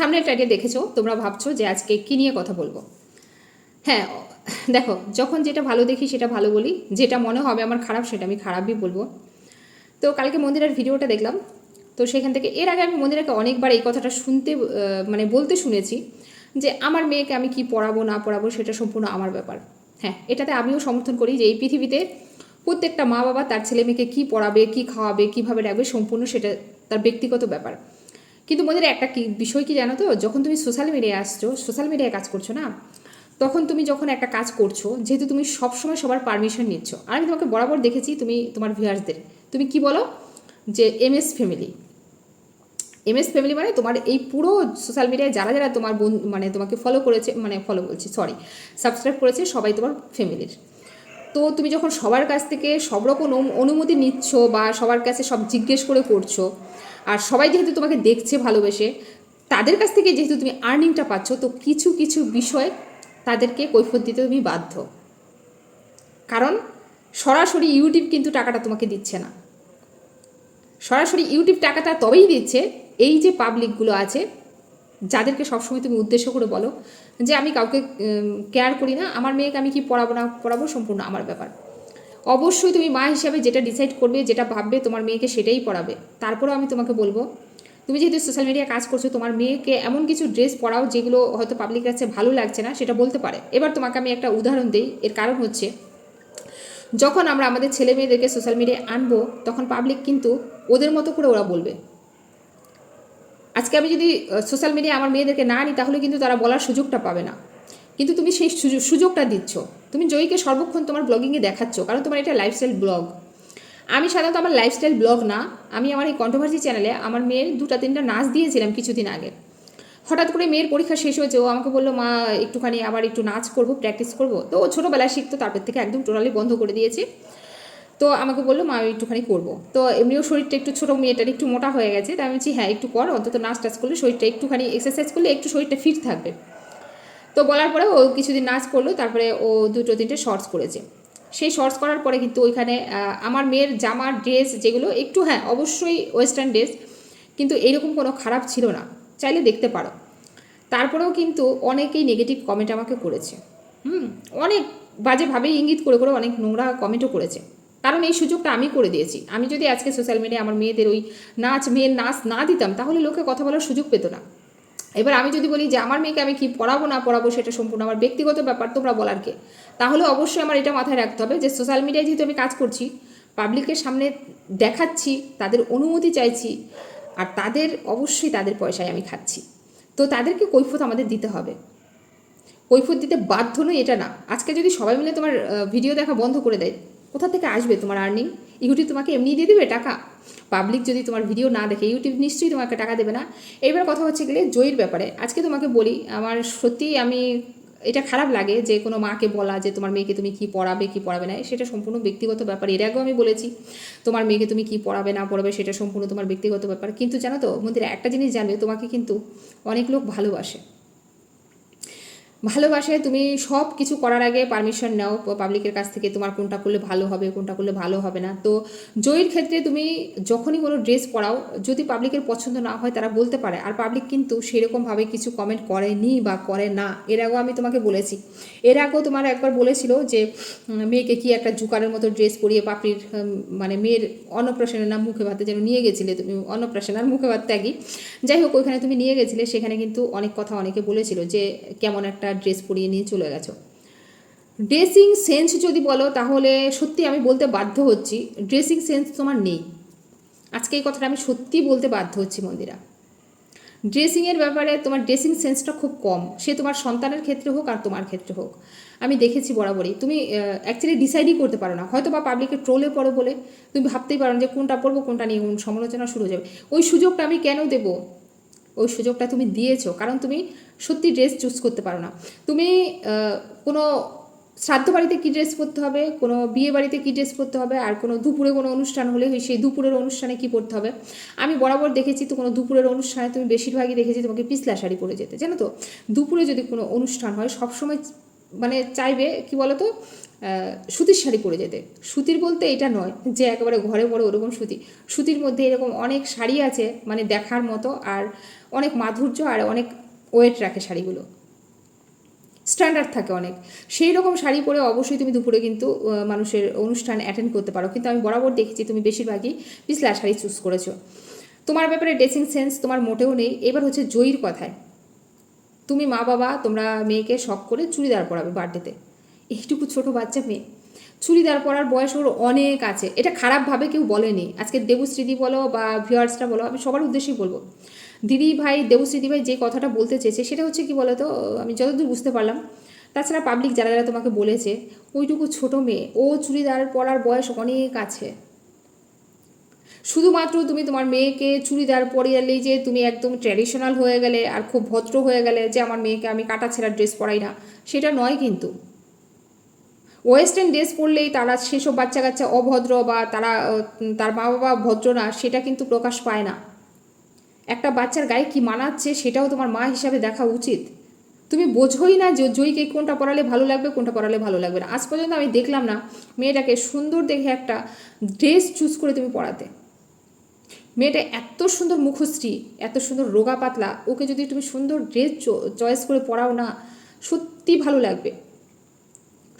Thumbnail টাইটে দেখেছ? তোমরা ভাবছ যে আজকে কী নিয়ে কথা বলব? হ্যাঁ দেখো, যখন যেটা ভালো দেখি সেটা ভালো বলি। যেটা মনে হবে আমার খারাপ সেটা আমি খারাপই বলব। তো কালকে মন্দিরের ভিডিওটা দেখলাম। তো সেখান থেকে এর আগে আমি মন্দিরাকে অনেকবার এই কথাটা শুনতে মানে বলতে শুনেছি যে আমার মেয়েকে আমি কি পড়াবো, না পড়াবো সেটা সম্পূর্ণ আমার ব্যাপার। হ্যাঁ এটাতে আমিও সমর্থন করি যে এই পৃথিবীতে প্রত্যেকটা মা বাবা তার ছেলে মেয়েকে কী পড়াবে, কী খাওয়াবে, কীভাবে রাখবে সম্পূর্ণ সেটা তার ব্যক্তিগত ব্যাপার। কিন্তু মন্দিরে একটা কি বিষয় কি জানো তো? যখন তুমি সোশ্যাল মিডিয়ায় আসছো সোশ্যাল মিডিয়ায় কাজ করছ না? তখন তুমি যখন একটা কাজ করছ, যেহেতু তুমি সবসময় সবার পারমিশন নিচ্ছ। আর আমি তোমাকে বরাবর দেখেছি তুমি, তোমার ভিউয়ার্সদের তুমি কি বলো? যে M S family M S family মানে তোমার এই পুরো সোশ্যাল মিডিয়ায় যারা যারা তোমার মানে তোমাকে ফলো করেছে মানে ফলো বলছি সরি সাবস্ক্রাইব করেছে সবাই তোমার ফ্যামিলির তো তুমি যখন সবার কাছ থেকে সব রকম অনুমতি নিচ্ছ বা সবার কাছে সব জিজ্ঞেস করে করছ, আর সবাই যেহেতু তোমাকে দেখছে, ভালোবেসে, তাদের কাছ থেকে যেহেতু তুমি আর্নিংটা পাচ্ছ, তো কিছু কিছু বিষয় তাদেরকে কৈফত দিতে তুমি বাধ্য। কারণ সরাসরি ইউটিউব কিন্তু টাকাটা তোমাকে দিচ্ছে না। সরাসরি ইউটিউব টাকাটা তবেই দিচ্ছে, এই যে পাবলিকগুলো আছে যাদেরকে সবসময় তুমি উদ্দেশ্য করে বলো যে আমি কাউকে কেয়ার করি না, আমার মেয়েকে আমি কি পড়াবো না পড়াবো সম্পূর্ণ আমার ব্যাপার। অবশ্যই তুমি মা হিসাবে যেটা ডিসাইড করবে, যেটা ভাববে, তোমার মেয়েকে সেটাই পড়াবে। তারপরেও আমি তোমাকে বলব, তুমি যেহেতু সোশ্যাল মিডিয়ায় কাজ করছ, তোমার মেয়েকে এমন কিছু ড্রেস পরাও যেগুলো হয়তো পাবলিক কাছে ভালো লাগছে না, সেটা বলতে পারে। এবার তোমাকে আমি একটা উদাহরণ দিই, এর কারণ হচ্ছে, যখন আমরা আমাদের ছেলে মেয়েদেরকে সোশ্যাল মিডিয়ায় আনব, তখন পাবলিক কিন্তু ওদের মতো করে ওরা বলবে। আজকে আমি যদি সোশ্যাল মিডিয়ায় আমার মেয়েদেরকে না আনি, তাহলে কিন্তু তারা বলার সুযোগটা পাবে না। কিন্তু তুমি সেই সুযোগ- সুযোগটা দিচ্ছ। তুমি জয়ীকে সর্বক্ষণ তোমার ব্লগিংয়ে দেখাচ্ছ, কারণ তোমার এটা লাইফস্টাইল ব্লগ আমি সাধারণত আমার লাইফস্টাইল ব্লগ না, আমি আমার এই কন্ট্রোভার্সি চ্যানেলে আমার মেয়ের দুটা, তিনটা নাচ দিয়েছিলাম কিছুদিন আগে। হঠাৎ করে মেয়ের পরীক্ষা শেষ হয়েছে, ও আমাকে বলল, মা, একটুখানি আবার একটু নাচ করব প্র্যাকটিস করব। তো ও ছোটোবেলায় শিখতো, তারপর থেকে একদম টোটালি বন্ধ করে দিয়েছে। তো আমাকে বলল, মা একটুখানি করব। তো এমনিও শরীরটা একটু ছোটো, মেয়েটার একটু মোটা হয়ে গেছে, তাই আমি বলছি হ্যাঁ একটু কর, অন্তত নাচ টাচ করলে শরীরটা একটুখানি এক্সারসাইজ করলে একটু শরীরটা ফিট থাকবে। তো বলার পরে ও কিছুদিন নাচ করল, তারপরে ও দুটো তিনটে শর্টস করেছে। সেই শর্টস করার পরে কিন্তু ওইখানে আমার মেয়ের জামার ড্রেস যেগুলো একটু হ্যাঁ অবশ্যই ওয়েস্টার্ন ড্রেস কিন্তু এইরকম কোনো খারাপ ছিল না। চাইলে দেখতে পারো। তারপরেও কিন্তু অনেকেই নেগেটিভ কমেন্ট আমাকে করেছে। হুম, অনেক বাজেভাবেই ইঙ্গিত করে করে অনেক নোংরা কমেন্টও করেছে। কারণ এই সুযোগটা আমি করে দিয়েছি। আমি যদি আজকে সোশ্যাল মিডিয়ায় আমার মেয়েদের ওই নাচ, মেয়ের নাচ না দিতাম, তাহলে লোকে কথা বলার সুযোগ পেতো না। এবার আমি যদি বলি যে, আমার মেয়েকে আমি কি পড়াবো, না পড়াবো, সেটা সম্পূর্ণ আমার ব্যক্তিগত ব্যাপার, তোমরা বলার কে? তাহলে অবশ্যই আমার এটা মাথায় রাখতে হবে যে সোশ্যাল মিডিয়ায় যেহেতু আমি কাজ করছি পাবলিকের সামনে দেখাচ্ছি, তাদের অনুমতি চাইছি, আর তাদের অবশ্যই তাদের পয়সায় আমি খাচ্ছি। তো তাদেরকে কৈফত আমাদের দিতে হবে। কৈফত দিতে বাধ্য নই, এটা না। আজকে যদি সবাই মিলে তোমার ভিডিও দেখা বন্ধ করে দেয় কোথা থেকে আসবে তোমার আর্নিং ইউটিউব তোমাকে এমনি দিয়ে দেবে টাকা। পাবলিক যদি তোমার ভিডিও না দেখে ইউটিউব নিশ্চয়ই তোমাকে টাকা দেবে না। এইবার কথা হচ্ছে গেলে জয়ীর ব্যাপারে। আজকে তোমাকে বলি, আমার সত্যিই আমি, এটা খারাপ লাগে যে কোনো মাকে বলা যে তোমার মেয়েকে তুমি কি পড়াবে কি পড়াবে না। সেটা সম্পূর্ণ ব্যক্তিগত ব্যাপার। এর আগেও আমি বলেছি, তোমার মেয়েকে তুমি কি পড়াবে, না পড়াবে সেটা সম্পূর্ণ তোমার ব্যক্তিগত ব্যাপার। কিন্তু জানো তো, মন্দিরে, একটা জিনিস জানবে, তোমাকে কিন্তু অনেক লোক ভালোবাসে। ভালোবাসে তুমি সব কিছু করার আগে পারমিশন নাও পাবলিকের কাছ থেকে তোমার কোনটা করলে ভালো হবে, কোনটা করলে ভালো হবে না। তো জয়ীর ক্ষেত্রে তুমি যখনই কোনো ড্রেস পরাও, যদি পাবলিকের পছন্দ না হয় তারা বলতে পারে। আর পাবলিক কিন্তু সেরকমভাবে কিছু কমেন্ট করেনি বা করে না। এর আগেও আমি তোমাকে বলেছি। এর আগেও তোমার একবার বলেছিল যে মেয়েকে কি একটা জুকারের মতো ড্রেস পরিয়ে পাপড়ির মানে মেয়ের অন্নপ্রাশনের নাম মুখে ভাতে যেন নিয়ে গেছিলে তুমি অন্নপ্রাশন আর মুখে ভাত ত্যাগই যাই হোক, ওইখানে তুমি নিয়ে গেছিলে, সেখানে কিন্তু অনেক কথা অনেকে বলেছিল যে, কেমন একটা ড্রেস পরিয়ে নিয়ে চলে গেছো। ড্রেসিং সেন্স যদি বলো, তাহলে সত্যি আমি বলতে বাধ্য হচ্ছি। ড্রেসিং সেন্স তোমার নেই। আজকে এই কথাটা আমি সত্যি বলতে বাধ্য হচ্ছি মন্দিরা। ড্রেসিংয়ের ব্যাপারে তোমার ড্রেসিং সেন্সটা খুব কম। সে তোমার সন্তানের ক্ষেত্রে হোক আর তোমার ক্ষেত্রে হোক। আমি দেখেছি বরাবরই। তুমি অ্যাকচুয়ালি ডিসাইডই করতে পারো না। হয়তো বা পাবলিকে ট্রোলে পড়ো বলে। তুমি ভাবতেই পারো যে কোনটা পড়ব, কোনটা নিয়ে সমালোচনা শুরু হয়ে যাবে। ওই সুযোগটা আমি কেন দেবো? ওই সুযোগটা তুমি দিয়েছ কারণ তুমি সত্যি ড্রেস চুজ করতে পারো না। তুমি কোনো শ্রাদ্ধ বাড়িতে কী ড্রেস পরতে হবে কোনো বিয়ে বাড়িতে কী ড্রেস পরতে হবে আর কোনো দুপুরে কোনো অনুষ্ঠান হলে সেই দুপুরের অনুষ্ঠানে কী পরতে হবে? আমি বরাবর দেখেছি তো কোনো দুপুরের অনুষ্ঠানে তুমি বেশিরভাগই দেখেছি তোমাকে পিছলা শাড়ি পরে যেতে। জানো তো? দুপুরে যদি কোনো অনুষ্ঠান হয় সবসময় মানে চাইবে কি বলো তো আহ, সুতির শাড়ি পরে যেতে। সুতির বলতে এটা নয় যে একেবারে ঘরে বড় ওরকম সুতি। সুতির মধ্যে এরকম অনেক শাড়ি আছে মানে দেখার মতো আর অনেক মাধুর্য আর অনেক ওয়েট রাখে শাড়িগুলো। স্ট্যান্ডার্ড থাকে অনেক। সেই রকম শাড়ি পরে অবশ্যই তুমি দুপুরে কিন্তু মানুষের অনুষ্ঠান অ্যাটেন্ড করতে পারো। কিন্তু আমি বরাবর দেখেছি তুমি বেশিরভাগই পিছলা শাড়ি চুজ করেছ। তোমার ব্যাপারে ড্রেসিং সেন্স তোমার মোটেও নেই। এবার হচ্ছে জয়ীর কথায়। তুমি মা বাবা তোমরা মেয়েকে শখ করে চুড়িদার পরাবে বার্থডেতে এইটুকু ছোট বাচ্চা মেয়ে। চুড়িদার পরার বয়স ওর অনেক আছে। এটা খারাপভাবে কেউ বলেনি। আজকে দেবশ্রীদি বলো বা ভিউয়ার্সরা বলো, আমি সবার উদ্দেশ্যেই বলব। দিদি ভাই, দেবশ্রীদি ভাই যে কথাটা বলতে চেয়েছে, সেটা হচ্ছে কি বলতো, আমি যতদূর বুঝতে পারলাম, তাছাড়া পাবলিক যারা যারা তোমাকে বলেছে, ওইটুকু ছোট মেয়ে, ও চুড়িদার পরার বয়স অনেক আছে। শুধুমাত্র তুমি তোমার মেয়েকে চুড়িদার পরিয়ালেই যে তুমি একদম ট্র্যাডিশনাল হয়ে গেলে আর খুব ভদ্র হয়ে গেলে যে আমার মেয়েকে আমি কাটা ছেঁড়া ড্রেস পরাই না, সেটা নয় কিন্তু। ওয়েস্টার্ন ড্রেস পরলেই তারা সেসব বাচ্চা কাচ্চা অভদ্র বা তারা তার মা বাবা ভদ্র না, সেটা কিন্তু প্রকাশ পায় না। একটা বাচ্চার গায়ে কি মানাচ্ছে সেটাও তোমার মা হিসাবে দেখা উচিত। তুমি বোঝোই না যে জয়ীকে কোনটা পড়ালে ভালো লাগবে, কোনটা পড়ালে ভালো লাগবে না। আজ পর্যন্ত আমি দেখলাম না মেয়েটাকে সুন্দর দেখে একটা ড্রেস চুজ করে তুমি পড়াতে। মেয়েটা এত সুন্দর মুখশ্রী, এত সুন্দর রোগা পাতলা, ওকে যদি তুমি সুন্দর ড্রেস চয়েস করে পড়াও না, সত্যি ভালো লাগবে।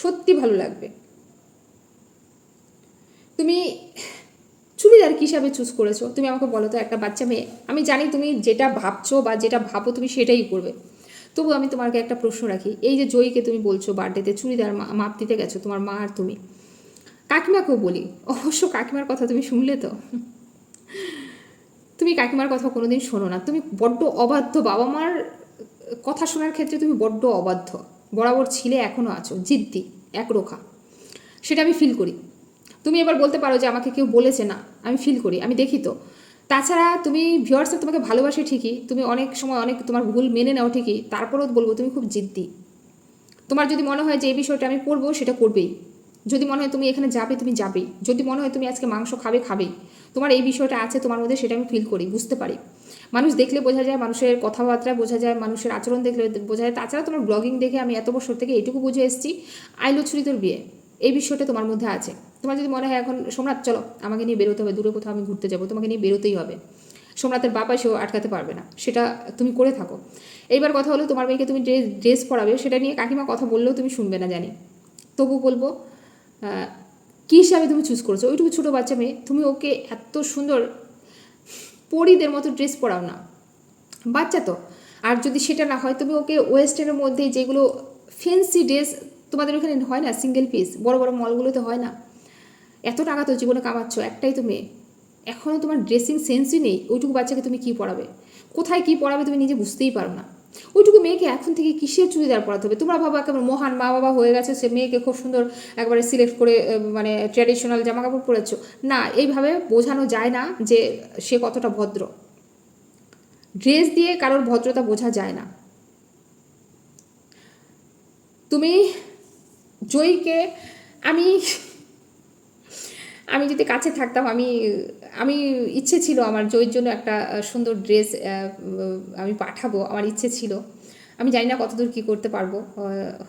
সত্যি ভালো লাগবে। তুমি চুড়িদার কী হিসাবে চুজ করেছ? তুমি আমাকে বলো তো একটা বাচ্চা মেয়ে। আমি জানি তুমি যেটা ভাবছ বা যেটা ভাবো তুমি সেটাই করবে। তবু আমি তোমাকে একটা প্রশ্ন রাখি। এই যে জয়ীকে তুমি বলছো বার্থডেতে চুড়িদার মাপ দিতে গেছো, তোমার মা আর তুমি। কাকিমাকেও বলি। অবশ্য কাকিমার কথা তুমি শুনলে তো। তুমি কাকিমার কথা কোনোদিন শোনো না। তুমি বড্ড অবাধ্য বাবা মার কথা শোনার ক্ষেত্রে তুমি বড্ড অবাধ্য। বরাবর ছিলে এখনও আছো, জিদ্দি, একরোখা। সেটা আমি ফিল করি। তুমি এবার বলতে পারো যে আমাকে কেউ বলেছে না, আমি ফিল করি, আমি দেখি তো। তাছাড়া তুমি ভিউয়ার্সরা তোমাকে ভালোবাসে ঠিকই, তুমি অনেক সময় অনেক তোমার ভুল মেনে নাও ঠিকই, তারপরেও বলব তুমি খুব জিদ্দি। তোমার যদি মনে হয় যে এই বিষয়টা আমি করব, সেটা করবেই। যদি মনে হয় তুমি এখানে যাবে, তুমি যাবেই। যদি মনে হয় তুমি আজকে মাংস খাবে, খাবেই। তোমার এই বিষয়টা আছে তোমার মধ্যে, সেটা আমি ফিল করি, বুঝতে পারি। মানুষ দেখলে বোঝা যায়, মানুষের কথাবার্তা বোঝা যায়, মানুষের আচরণ দেখলে বোঝা যায়। তাছাড়া তোমার ব্লগিং দেখে আমি এত বছর থেকে এটুকু বুঝে এসেছি আইলো ছুরি তোর বিয়ে। এই বিষয়টা তোমার মধ্যে আছে। তোমার যদি মনে হয় এখন, সোমনাথ, চলো, আমাকে নিয়ে বেরোতে হবে, দূরে কোথাও আমি ঘুরতে যাব, তোমাকে নিয়ে বেরোতেই হবে। সোমনাথের বাবা সেও আটকাতে পারবে না, সেটা তুমি করে থাকো। এইবার কথা হলো, তোমার মেয়েকে তুমি ড্রেস ড্রেস পরাবে, সেটা নিয়ে কাকিমা কথা বললেও তুমি শুনবে না, জানি। তবু বলব কী হিসাবে তুমি চুজ করেছ? ওইটুকু ছোটো বাচ্চা মেয়ে, তুমি ওকে এত সুন্দর পরিদের মতো ড্রেস পরাও না। বাচ্চা তো। আর যদি সেটা না হয় তুমি ওকে ওয়েস্টার্নের মধ্যে যেগুলো ফেন্সি ড্রেস তোমাদের ওখানে হয় না সিঙ্গেল পিস বড় বড় মলগুলোতে হয় না? এত টাকা তো জীবনে কামাচ্ছ, একটাই তো মেয়ে। এখনও তোমার ড্রেসিং সেন্সই নেই, ওইটুকু বাচ্চাকে তুমি কী পড়াবে? কোথায় কী পড়াবে তুমি নিজে বুঝতেই পারো না। ওইটুকু মেয়েকে এখন থেকে কিসের চুড়িদার পরাতে হবে? তোমরা ভাবো একেবারে মহান মা বাবা হয়ে গেছে, সে মেয়েকে খুব সুন্দর একবারে সিলেক্ট করে মানে ট্র্যাডিশনাল জামা কাপড় পরেছ। না, এইভাবে বোঝানো যায় না যে সে কতটা ভদ্র। ড্রেস দিয়ে কারোর ভদ্রতা বোঝা যায় না। তুমি জয়ীকে, আমি আমি যদি কাছে থাকতাম, আমি আমি ইচ্ছে ছিল আমার জয়ের জন্য একটা সুন্দর ড্রেস আমি পাঠাবো, আমার ইচ্ছে ছিল। আমি জানি না কতদূর কী করতে পারব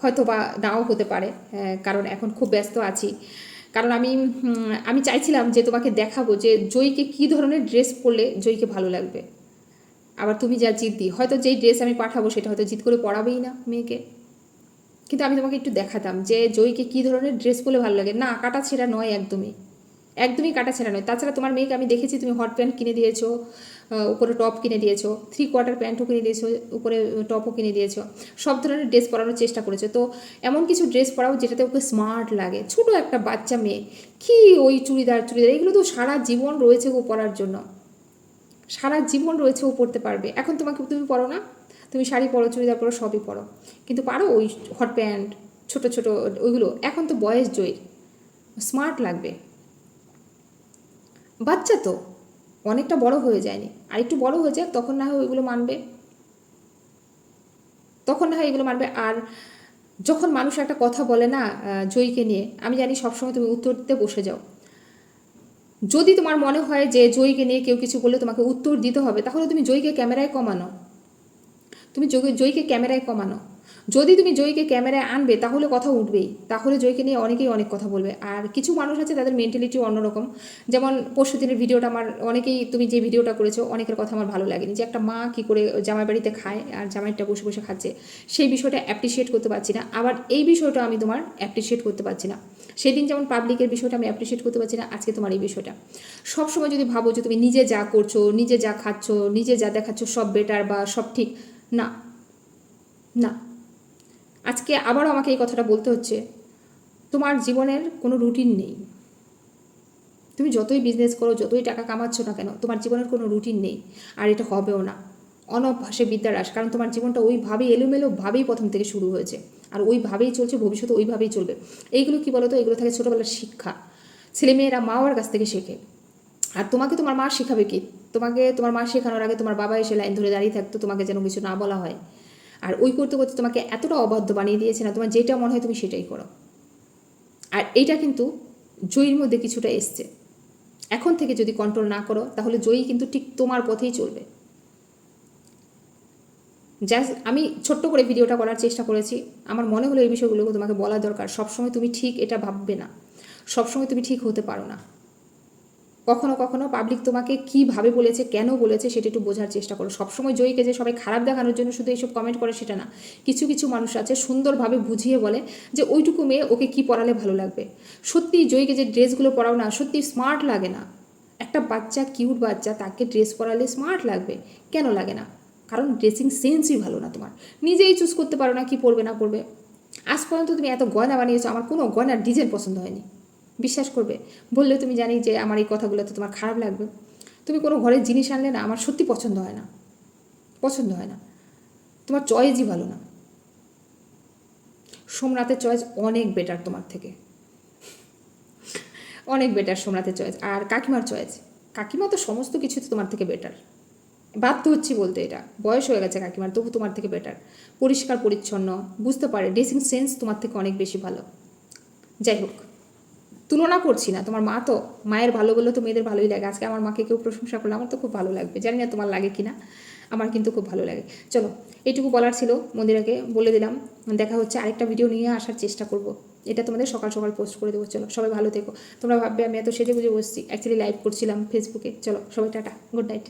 হয়তো বা নাও হতে পারে কারণ এখন খুব ব্যস্ত আছি। কারণ আমি আমি চাইছিলাম যে তোমাকে দেখাবো যে জয়ীকে কী ধরনের ড্রেস পরলে জয়ীকে ভালো লাগবে। আবার তুমি যা জিদ্দি, হয়তো যেই ড্রেস আমি পাঠাবো সেটা হয়তো জিদ করে পড়াবেই না মেয়েকে। কিন্তু আমি তোমাকে একটু দেখাতাম যে জয়ীকে কী ধরনের ড্রেস পরলে ভালো লাগে। না, কাটা ছেঁড়া নয় একদমই। একদমই কাটা ছেঁড়া নয়। তাছাড়া তোমার মেয়েকে আমি দেখেছি, তুমি হট প্যান্ট কিনে দিয়েছ উপরে টপ কিনে দিয়েছ থ্রি কোয়ার্টার প্যান্টও কিনে দিয়েছ, উপরে টপও কিনে দিয়েছ। সব ধরনের ড্রেস পরানোর চেষ্টা করেছ। তো এমন কিছু ড্রেস পরাও যেটাতে ওকে স্মার্ট লাগে। ছোট একটা বাচ্চা মেয়ে, কি ওই চুড়িদার চুড়িদার, এগুলো তো সারা জীবন রয়েছে ও পরার জন্য। সারা জীবন রয়েছে ও পড়তে পারবে। এখন তোমাকে তুমি পড়ো না। তুমি শাড়ি পরো, চুড়িদার পরো, সবই পরো। কিন্তু পারো ওই হট প্যান্ট ছোট ছোট, ওইগুলো। এখন তো বয়স জয়ীর। স্মার্ট লাগবে। বাচ্চা তো, অনেকটা বড় হয়ে যায়নি। আর একটু বড় হয়ে যায় তখন না হয় ওইগুলো মানবে। তখন না হয় এগুলো মানবে। আর যখন মানুষ একটা কথা বলে না জয়ীকে নিয়ে, আমি জানি সবসময় তুমি উত্তর দিতে বসে যাও। যদি তোমার মনে হয় যে জয়ীকে নিয়ে কেউ কিছু বললে তোমাকে উত্তর দিতে হবে, তাহলে তুমি জয়ীকে ক্যামেরায় কমানো। তুমি জয়ী- জয়ীকে ক্যামেরায় কমানো। যদি তুমি জয়ীকে ক্যামেরায় আনবে, তাহলে কথা উঠবেই। তাহলে জয়ীকে নিয়ে অনেকেই অনেক কথা বলবে। আর কিছু মানুষ আছে, তাদের মেন্টালিটি অন্যরকম। যেমন পরশু দিনের ভিডিওটা আমার, অনেকেই তুমি যে ভিডিওটা করেছ, অনেকের কথা আমার ভালো লাগেনি। যে একটা মা কী করে জামাই বাড়িতে খায় আর জামাইটা বসে বসে খাচ্ছে, সেই বিষয়টা অ্যাপ্রিসিয়েট করতে পারছি না। আবার এই বিষয়টা আমি তোমার অ্যাপ্রিসিয়েট করতে পারছি না। সেদিন যেমন পাবলিকের বিষয়টা আমি অ্যাপ্রিসিয়েট করতে পারছি না, আজকে তোমার এই বিষয়টা। সবসময় যদি ভাবো যে তুমি নিজে যা করছ, নিজে যা খাচ্ছ, নিজে যা দেখাচ্ছ, সব বেটার বা সব ঠিক, না না। আজকে আবারও আমাকে এই কথাটা বলতে হচ্ছে। তোমার জীবনের কোনো রুটিন নেই। তুমি যতই বিজনেস করো, যতই টাকা কামাচ্ছ না কেন, তোমার জীবনের কোনো রুটিন নেই। আর এটা হবেও না। অনভ্যাসে বিদ্যারাস কারণ তোমার জীবনটা ওইভাবেই এলোমেলোভাবেই প্রথম থেকে শুরু হয়েছে। আর ওইভাবেই চলছে ভবিষ্যতে ওইভাবেই চলবে। এইগুলো কি বলো তো এগুলো থাকে ছোটোবেলার শিক্ষা। ছেলেমেয়েরা মা বাবার কাছ থেকে শেখে। আর তোমাকে তোমার মা শেখাবে কি? তোমাকে তোমার মা শেখানোর আগে তোমার বাবা এসে লাইন ধরে দাঁড়িয়ে থাকতো, তোমাকে যেন কিছু না বলা হয়। আর ওই করতে করতে তোমাকে এতটা অবাধ্য বানিয়ে দিয়েছে না, তোমার যেটা মনে হয় তুমি সেটাই করো। আর এইটা কিন্তু জয়ীর মধ্যে কিছুটা এসছে। এখন থেকে যদি কন্ট্রোল না করো, তাহলে জয়ী কিন্তু ঠিক তোমার পথেই চলবে। জাস্ট আমি ছোট্ট করে ভিডিওটা করার চেষ্টা করেছি। আমার মনে হলো এই বিষয়গুলো তোমাকে বলা দরকার। সবসময় তুমি ঠিক এটা ভাববে না। সবসময় তুমি ঠিক হতে পারো না। কখনো কখনো পাবলিক তোমাকে কীভাবে বলেছে, কেন বলেছে সেটা একটু বোঝার চেষ্টা করো। সবসময় জয়ীকে যে সবাই খারাপ দেখানোর জন্য শুধু এইসব কমেন্ট করে সেটা না। কিছু কিছু মানুষ আছে সুন্দরভাবে বুঝিয়ে বলে যে ওইটুকু মেয়ে ওকে কি পরালে ভালো লাগবে। সত্যি জয়ীকে যে ড্রেসগুলো পরাও না সত্যি স্মার্ট লাগে না। একটা বাচ্চা কিউট বাচ্চা, তাকে ড্রেস পরালে স্মার্ট লাগবে। কেন লাগে না? কারণ ড্রেসিং সেন্সই ভালো না তোমার। নিজেই চুজ করতে পারো না কি পরবে না পরবে। আজ পর্যন্ত তুমি এত গয়না বানিয়েছো, আমার কোনো গয়নার ডিজাইন পছন্দ হয়নি। বিশ্বাস করবে। বললে তুমি জানি যে আমার এই কথাগুলোতে তোমার খারাপ লাগবে। তুমি কোনো ঘরের জিনিস আনলে না, আমার সত্যি পছন্দ হয় না। পছন্দ হয় না। তোমার চয়েসই ভালো না। সোমনাথের চয়েস অনেক বেটার তোমার থেকে। অনেক বেটার সোমনাথের চয়েস। আর কাকিমার চয়েস। কাকিমা তো সমস্ত কিছুতে তোমার থেকে বেটার বাধ্য হচ্ছি বলতে এটা। বয়স হয়ে গেছে কাকিমার, তবু তোমার থেকে বেটার পরিষ্কার, পরিচ্ছন্ন, বুঝতে পারে ড্রেসিং সেন্স তোমার থেকে অনেক বেশি ভালো। যাই হোক। তুলনা করছি না। তোমার মা তো মায়ের ভালো বললে তো মেয়েদের ভালোই লাগে। আজকে আমার মাকে কেউ প্রশংসা করলে আমার তো খুব ভালো লাগবে। জানি না তোমার লাগে কি না আমার কিন্তু খুব ভালো লাগে। চলো এইটুকু বলার ছিল মন্দিরাকে, বলে দিলাম। দেখা হচ্ছে আরেকটা ভিডিও নিয়ে আসার চেষ্টা করব। এটা তোমাদের সকাল সকাল পোস্ট করে দেবো। চলো, সবাই ভালো থেকো। তোমরা ভাববে আমি এত সেজে গুজে বসছি। অ্যাকচুয়ালি লাইভ করছিলাম ফেসবুকে চলো, সবাই টাটা গুড নাইট